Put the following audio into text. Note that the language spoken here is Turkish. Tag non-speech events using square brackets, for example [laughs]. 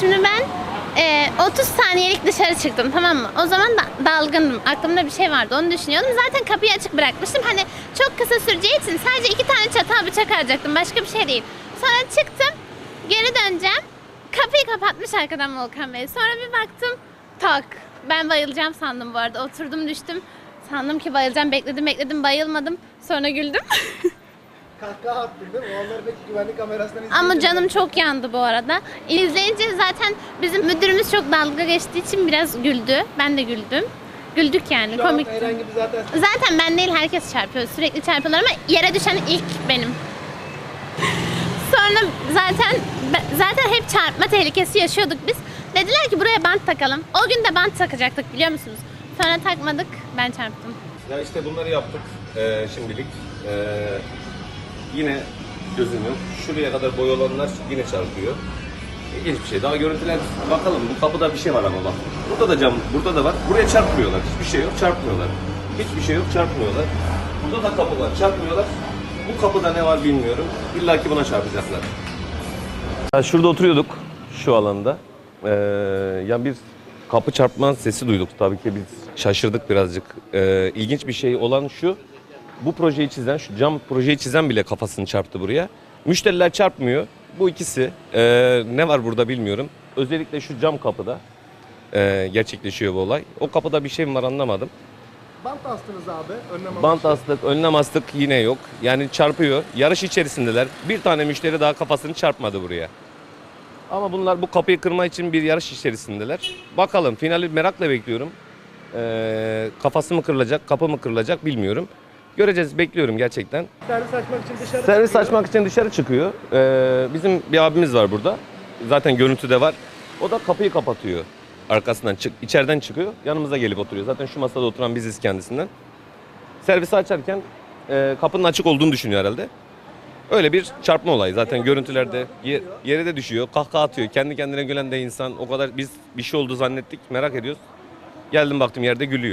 Şimdi ben e, 30 saniyelik dışarı çıktım tamam mı? O zaman da dalgındım. Aklımda bir şey vardı onu düşünüyordum. Zaten kapıyı açık bırakmıştım. Hani çok kısa süreceği için sadece iki tane çatal bıçak alacaktım. Başka bir şey değil. Sonra çıktım. Geri döneceğim. Kapıyı kapatmış arkadan Volkan Bey. Sonra bir baktım tak. Ben bayılacağım sandım bu arada. Oturdum düştüm. Sandım ki bayılacağım. Bekledim bekledim bayılmadım. Sonra güldüm. [laughs] Kahkaha attın değil mi? O anları güvenlik kamerasından izleyince... Ama canım çok yandı bu arada. İzleyince zaten bizim müdürümüz çok dalga geçtiği için biraz güldü. Ben de güldüm. Güldük yani Şu an komikti. herhangi bir zaten... Zaten ben değil herkes çarpıyor. Sürekli çarpıyorlar ama yere düşen ilk benim. Sonra zaten zaten hep çarpma tehlikesi yaşıyorduk biz. Dediler ki buraya bant takalım. O gün de bant takacaktık biliyor musunuz? Sonra takmadık. Ben çarptım. Ya işte bunları yaptık eee, şimdilik. Eee, yine gözümün şuraya kadar boy olanlar yine çarpıyor. İlginç bir şey. Daha görüntüler bakalım bu kapıda bir şey var ama bak. Burada da cam, burada da var. Buraya çarpmıyorlar. Hiçbir şey yok, çarpmıyorlar. Hiçbir şey yok, çarpmıyorlar. Burada da kapı var, çarpmıyorlar. Bu kapıda ne var bilmiyorum. İlla ki buna çarpacaklar. Şurada oturuyorduk şu alanda. Ee, ya bir kapı çarpma sesi duyduk. Tabii ki biz şaşırdık birazcık. Ee, ilginç bir şey olan şu. Bu projeyi çizen, şu cam projeyi çizen bile kafasını çarptı buraya. Müşteriler çarpmıyor. Bu ikisi. Ee, ne var burada bilmiyorum. Özellikle şu cam kapıda ee, gerçekleşiyor bu olay. O kapıda bir şey mi var anlamadım. Bant astınız abi. Önlem Bant astık, önlem astık yine yok. Yani çarpıyor. Yarış içerisindeler. Bir tane müşteri daha kafasını çarpmadı buraya. Ama bunlar bu kapıyı kırma için bir yarış içerisindeler. Bakalım finali merakla bekliyorum. Ee, kafası mı kırılacak, kapı mı kırılacak bilmiyorum. Göreceğiz, bekliyorum gerçekten. Servis açmak için dışarı Servis çıkıyor. açmak için dışarı çıkıyor. Ee, bizim bir abimiz var burada. Zaten görüntüde var. O da kapıyı kapatıyor. Arkasından çık, içeriden çıkıyor. Yanımıza gelip oturuyor. Zaten şu masada oturan biziz kendisinden. Servisi açarken e, kapının açık olduğunu düşünüyor herhalde. Öyle bir çarpma olayı. Zaten görüntülerde ye- yere de düşüyor. Kahkaha atıyor. Kendi kendine gülen de insan. O kadar biz bir şey oldu zannettik. Merak ediyoruz. Geldim baktım yerde gülüyor.